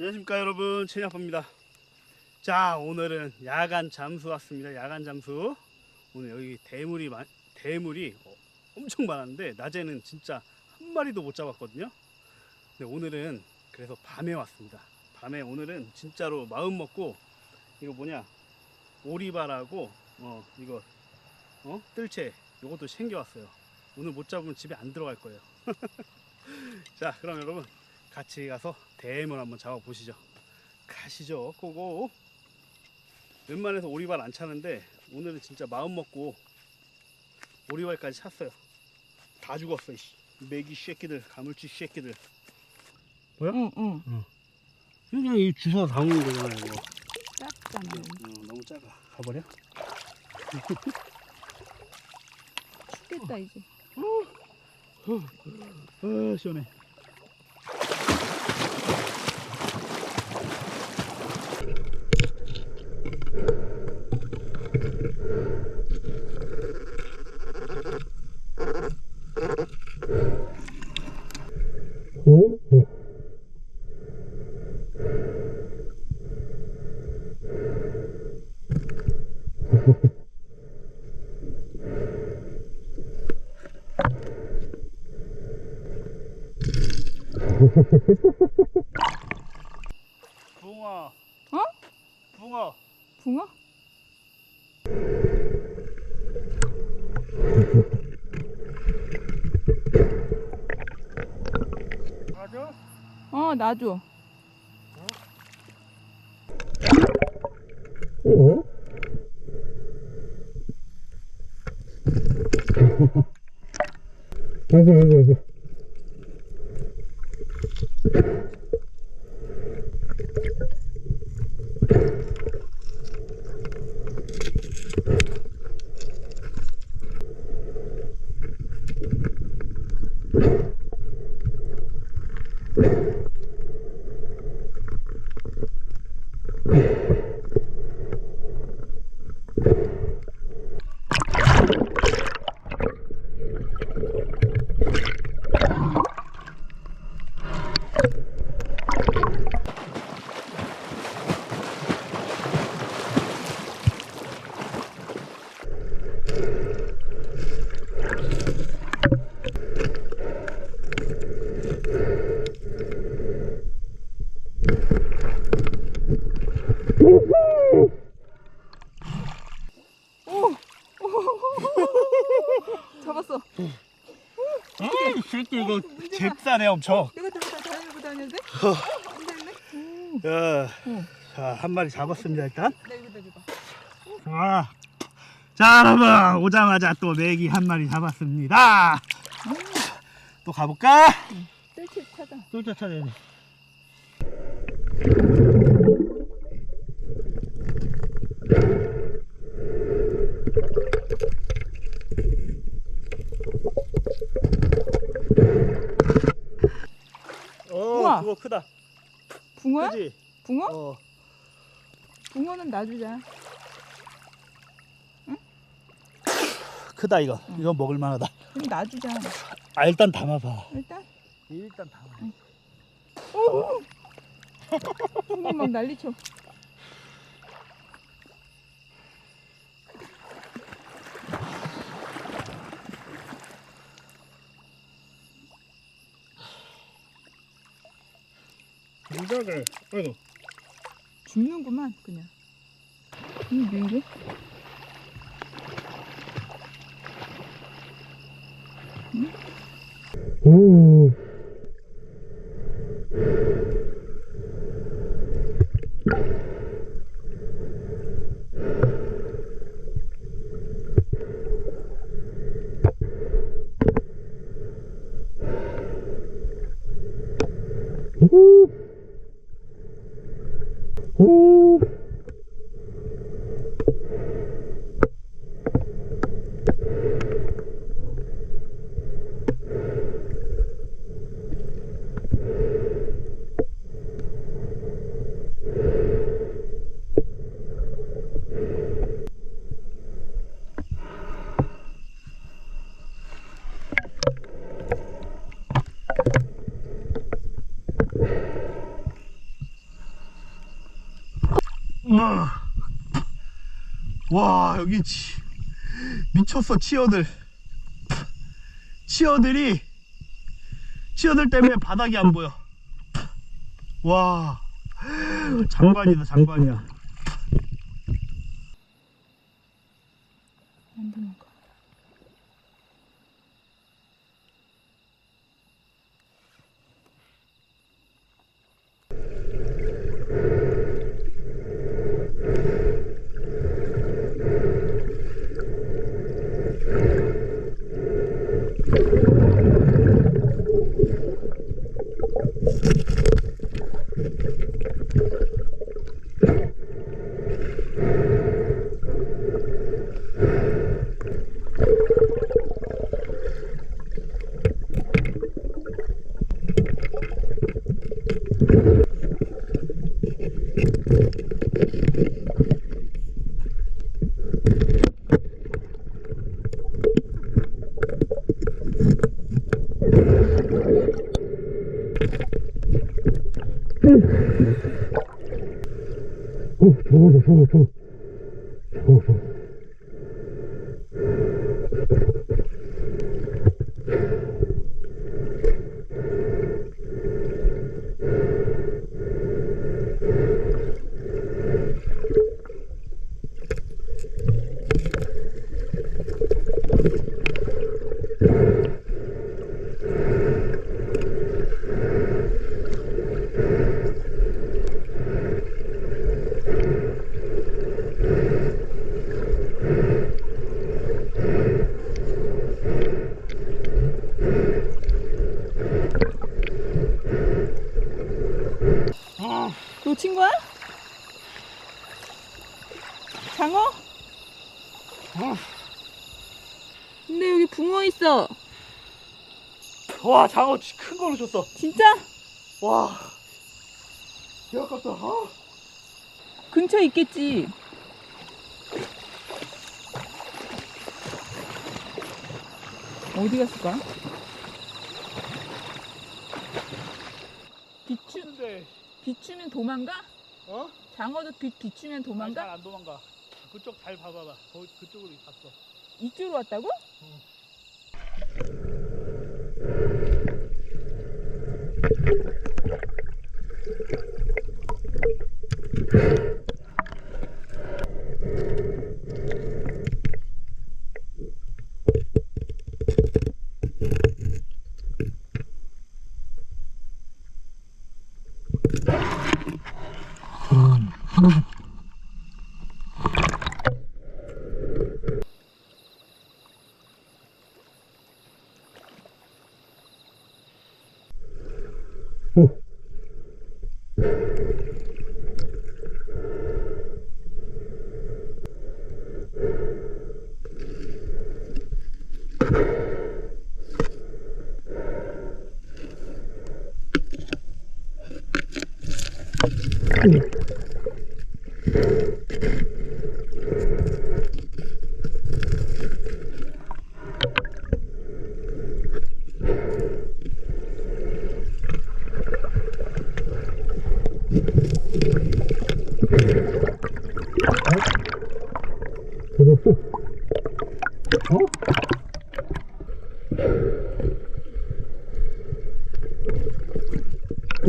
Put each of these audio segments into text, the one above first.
안녕하십니까 여러분. 최냐파입니다. 자 오늘은 야간 잠수 왔습니다. 야간 잠수. 오늘 여기 대물이 많- 대물이 어, 엄청 많았는데 낮에는 진짜 한 마리도 못 잡았거든요. 근데 오늘은 그래서 밤에 왔습니다. 밤에 오늘은 진짜로 마음 먹고 이거 뭐냐? 오리발하고 어 이거 어 뜰채 요것도 챙겨왔어요. 오늘 못 잡으면 집에 안 들어갈 거예요. 자 그럼 여러분 같이 가서 대물 한번 잡아 보시죠. 가시죠. 고고. 웬만해서 오리발 안 차는데 오늘은 진짜 마음 먹고 오리발까지 찼어요. 다 죽었어. 이씨. 메기 새끼들, 가물치 새끼들. 뭐야? 응, 응. 그냥 이 주워 담는 거잖아요. 이거. 작잖아. 어, 너무 작아. 가버려? 춥겠다 이제. 아 시원해. 붕어. 어? 붕어. 붕어? 맞아? 어, 놔줘. 맞아 맞아 맞아. 잡았어. 이 새끼 이거 잽싸네 엄청. 내가 저기다 다니고 다녔는데? 안 됐네? 야, 응. 자, 한 마리 잡았습니다, 일단. 나 여기다 줘봐. 자, 자, 여러분, 오자마자 또 메기 한 마리 잡았습니다. 또 가볼까? 뜰채 찾아. 또 쫓아내네. 어, 우와. 그거 크다. 붕어야? 그지? 붕어? 어. 붕어는 놔주자. 크다 이거. 이거 먹을 만하다. 그럼 놔주자. 아 일단 담아봐. 일단. 일단 담아. 오! 붕어 막 난리쳐. 무작을. 아이고. 죽는구만 그냥. 이왜 이래? 오. 오. 와, 와 여기 치, 미쳤어 치어들. 치어들이 치어들 때문에 바닥이 안 보여. 와, 장관이다 장관이야. 와, 장어 큰 걸로 줬어. 진짜? 와, 개 아깝다. 아. 근처에 있겠지. 어디 갔을까? 비추, 근데, 비추면 도망가? 어? 장어도 빛 비추면 도망가? 잘안 도망가. 그쪽 잘 봐봐봐. 거기 그쪽으로 갔어. 이쪽으로 왔다고?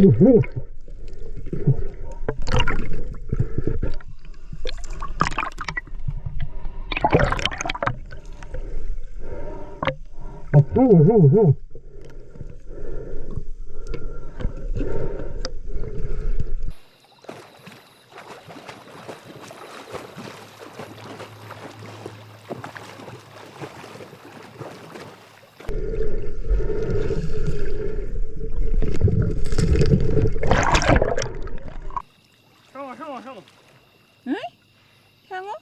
이거 왜? 아, 형, 형, 형. 형아, 형아, 형아. 응? 향어?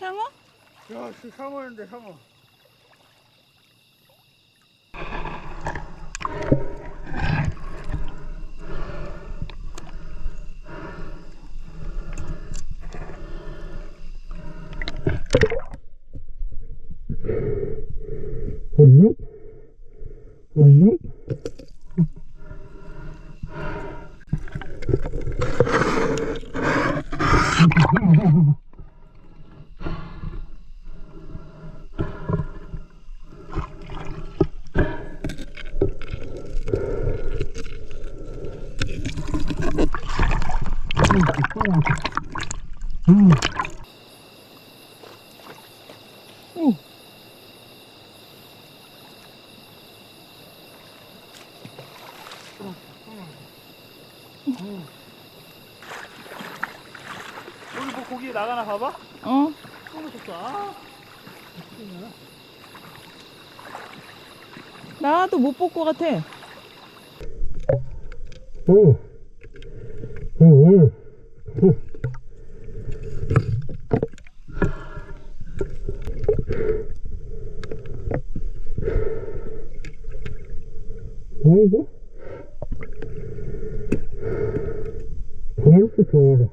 향어? 야, 씨, 상어인데, 상어. 어디? 어디? 오. 여기 뭐 고기 나가나 봐봐. 어. 너무 좋다. 아. 나도 못 볼 것 같아. 오. 오, sensitive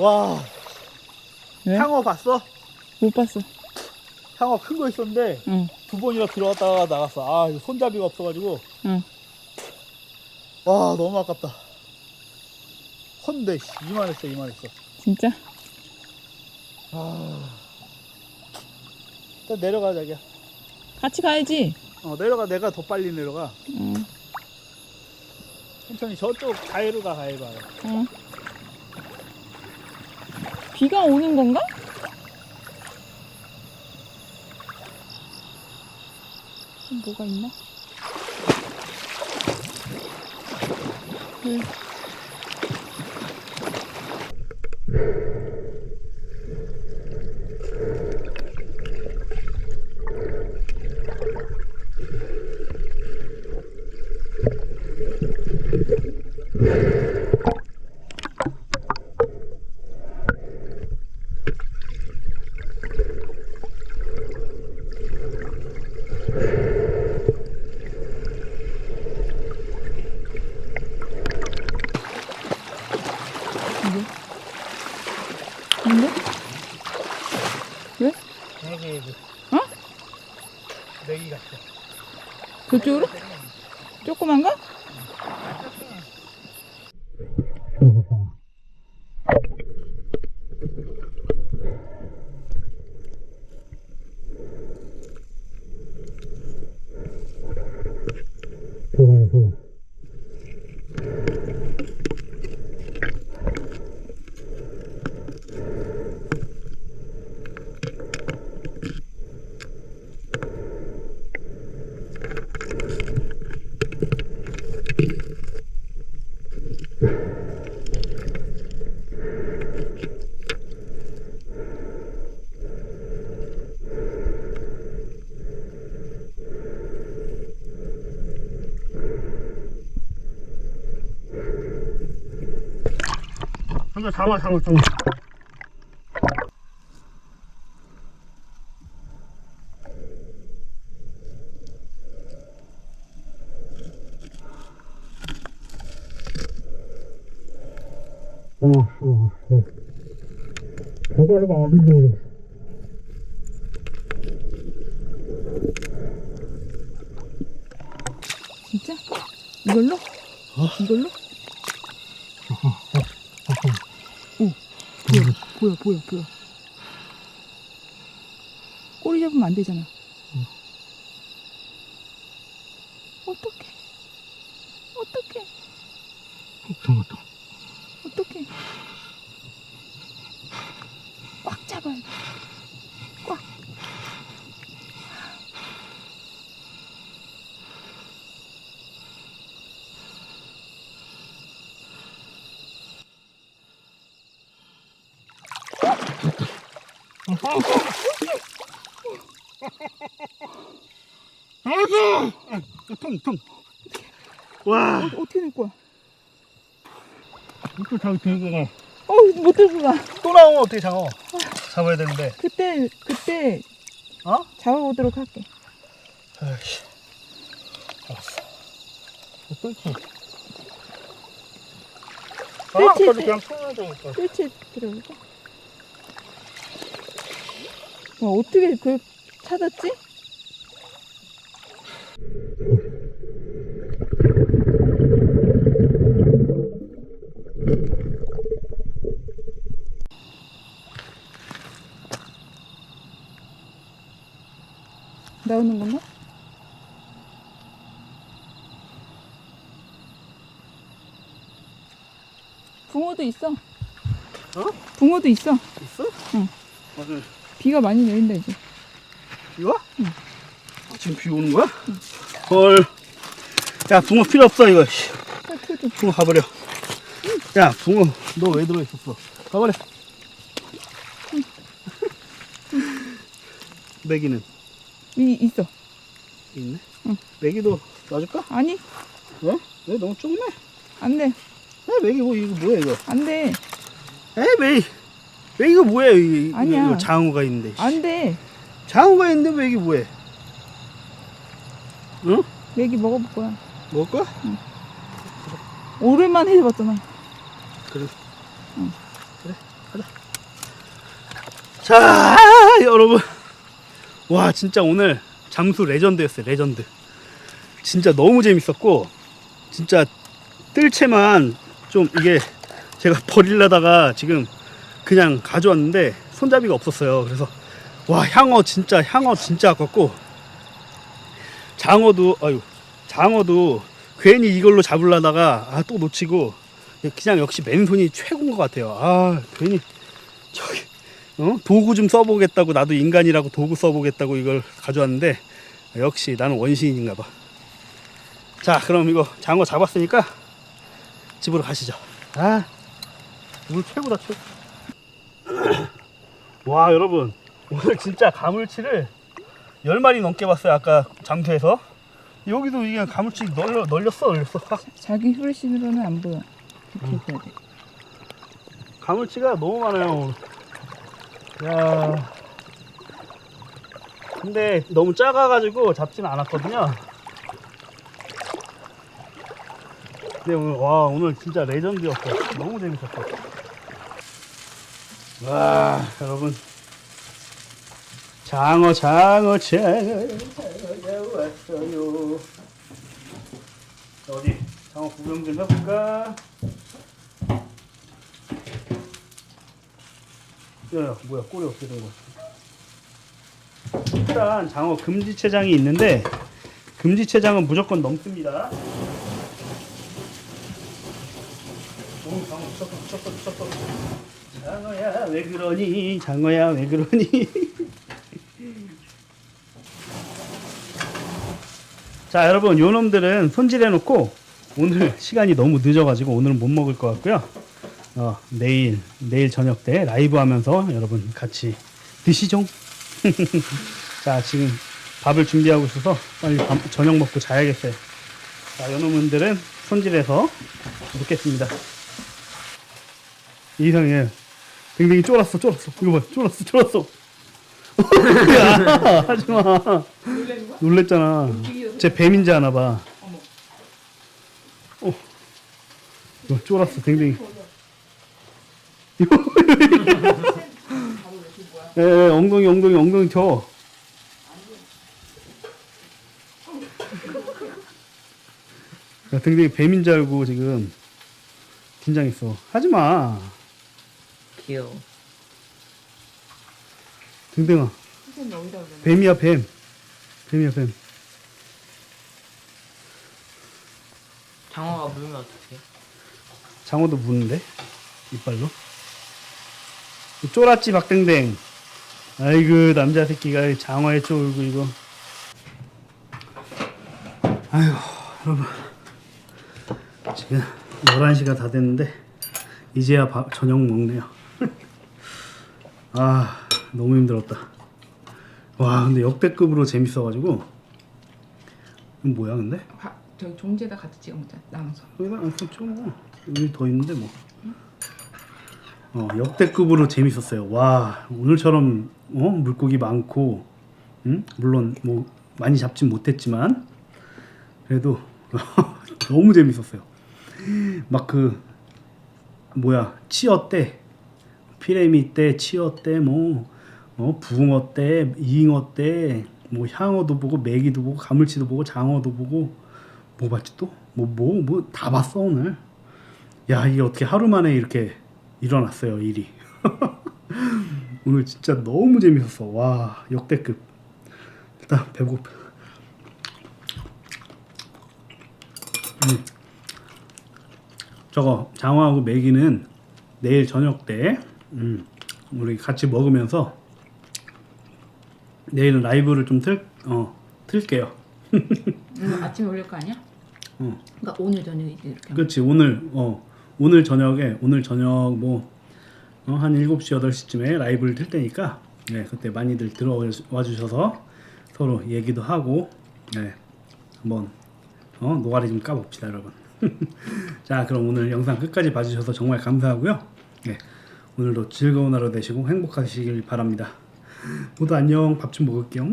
와, 왜? 향어 봤어? 못 봤어. 향어 큰 거 있었는데 응. 두 번이나 들어갔다가 나갔어. 아, 이거 손잡이가 없어가지고. 응. 와, 너무 아깝다. 헌데, 씨, 이만했어, 이만했어. 진짜? 아. 일단 내려가, 자기야. 같이 가야지. 어, 내려가, 내가 더 빨리 내려가. 응. 천천히 저쪽 가해로 가, 가해로 가. 응. 비가 오는 건가? 뭐가 있나? 응. 뭔데? 왜? 여기, 여기. 어? 저쪽으로? 조그만가? 잡아 잡아 잡아 어, 어, 어. 저거를 어디로 진짜? 이걸로? 이걸로? 오, 보여, 보여, 보여. 꼬리 잡으면 안 되잖아. 어떡해. 어떡해. 잡았다. 어떡해. 꽉 잡아야 돼. 꽉. 아이고! 통, 통. 와, 어, 어떻게 될 거야? 또 잡이 들고 가. 어, 못 들고 가. 또 나오면 어떻게 잡아? 잡아야 되는데. 그때, 그때 어? 잡아보도록 할게. 아이씨. 알았어. 뜰지. 아, 그냥 되니까. 뜰채 들어볼까? 와, 어떻게 그걸 찾았지? 나오는 건가? 붕어도 있어. 어? 붕어도 있어. 응. 비가 많이 내린다 이제. 이거? 아, 지금 비 오는 거야? 헐. 야, 붕어 필요 없어, 이거. 씨. 아. 붕어 가버려. 야, 붕어, 너 왜 들어 있었어? 가버려. 메기는 이 있어. 있네? 응. 메기도 놔줄까? 아니 왜? 왜 너무 조그매? 안 돼. 에, 메기 뭐, 이거 뭐야, 이거? 안 돼. 에, 메기. 메기 이거 뭐야, 이, 아니야. 이거 장어가 있는데. 씨. 안 돼. 장어가 있는데 메기 뭐해? 응? 메기 먹어볼 거야. 먹을 거야? 오랜만에 해봤잖아. 그래. 응. 그래, 가자. 자, 여러분. 와, 진짜 오늘 잠수 레전드였어요, 레전드. 진짜 너무 재밌었고, 진짜 뜰채만 좀 이게 제가 버리려다가 지금 그냥 가져왔는데 손잡이가 없었어요. 그래서 와, 향어 진짜, 향어 진짜 아깝고, 장어도, 아유, 장어도 괜히 이걸로 잡으려다가 아, 또 놓치고, 그냥 역시 맨손이 최고인 것 같아요. 아, 괜히 저기 어? 도구 좀 써보겠다고 나도 인간이라고 도구 써보겠다고 이걸 가져왔는데 역시 나는 원시인인가 봐. 자, 그럼 이거 장어 잡았으니까 집으로 가시죠. 아, 물 최고다 최고. 와, 여러분 오늘 진짜 가물치를 열 마리 넘게 봤어요. 아까 장소에서 여기도 이게 가물치 널려 널렸어, 널렸어. 자기 후레쉬로는 안 보여. 이렇게 응. 해야 돼. 가물치가 너무 많아요. 야. 근데 너무 작아가지고 잡지는 않았거든요. 근데 오늘, 와, 오늘 진짜 레전드였어. 너무 재밌었어. 와, 여러분. 장어, 장어, 장어, 장어, 왔어요. 자, 어디 장어 구경 좀 해볼까? 야야 뭐야 꼬리 어떻게 된 거야? 일단 장어 금지체장이 있는데 금지체장은 무조건 넘습니다. 오 장어 미쳤어 미쳤어 미쳤어. 장어야 왜 그러니? 장어야 왜 그러니? 자 여러분 요놈들은 손질해 놓고 오늘 시간이 너무 늦어가지고 오늘은 못 먹을 것 같고요. 어, 내일 내일 저녁 때 라이브 하면서 여러분 같이 드시죠. 자 지금 밥을 준비하고 있어서 빨리 밥, 저녁 먹고 자야겠어요. 자 요놈들은 손질해서 먹겠습니다. 이상해 댕댕이 쫄았어 쫄았어 이거 봐 쫄았어 쫄았어 야 하지마? 놀랬잖아? 쟤 뱀인 줄 아나 봐. 어. 쫄았어 댕댕이? 에, 에, 엉덩이 엉덩이 엉덩이 쳐 야, 댕댕이 뱀인 줄 알고 지금 긴장했어 하지 마 귀여워. 선생님 그러냐? 뱀이야 뱀. 뱀이야 뱀. 장어가 물면 어떡해? 장어도 무는데? 이빨로? 쫄았지 박댕댕 아이고 남자 새끼가 장어에 쫄고 이거. 아이고 여러분. 지금 11시가 다 됐는데 이제야 밥, 저녁 먹네요 아 너무 힘들었다 와 근데 역대급으로 재밌어가지고 이건 뭐야 근데? 바, 저기 종지에다 같이 찍어 먹자. 나눠서. 여기다 안뭐 여기 더 있는데 뭐 어, 역대급으로 재밌었어요 와 오늘처럼 어? 물고기 많고 응? 물론 뭐 많이 잡진 못했지만 그래도 너무 재밌었어요 막 그 뭐야 치어 때 피레미 때 치어 때 뭐 어, 붕어 때 잉어 때 뭐 향어도 보고 메기도 보고 가물치도 보고 장어도 보고 뭐 봤지 또? 뭐 뭐 뭐 다 봤어 오늘. 야 이게 어떻게 하루 만에 이렇게 일어났어요 일이. 오늘 진짜 너무 재밌었어. 와 역대급. 일단 배고파. 음. 저거 장어하고 메기는 내일 저녁 때 음, 우리 같이 먹으면서 내일은 라이브를 좀 틀, 어, 틀게요. 오늘 아침에 올릴 거 아니야? 어. 그러니까 오늘 저녁에 이렇게. 그렇지 오늘 어 오늘 저녁에 오늘 저녁 뭐한 7시 8시쯤에 라이브를 틀 테니까 네 그때 많이들 들어와 주셔서 서로 얘기도 하고 네 한번 어 노가리 좀 까봅시다 여러분 자 그럼 오늘 영상 끝까지 봐주셔서 정말 감사하고요 네 오늘도 즐거운 하루 되시고 행복하시길 바랍니다. 모두 안녕. 밥 좀 먹을게요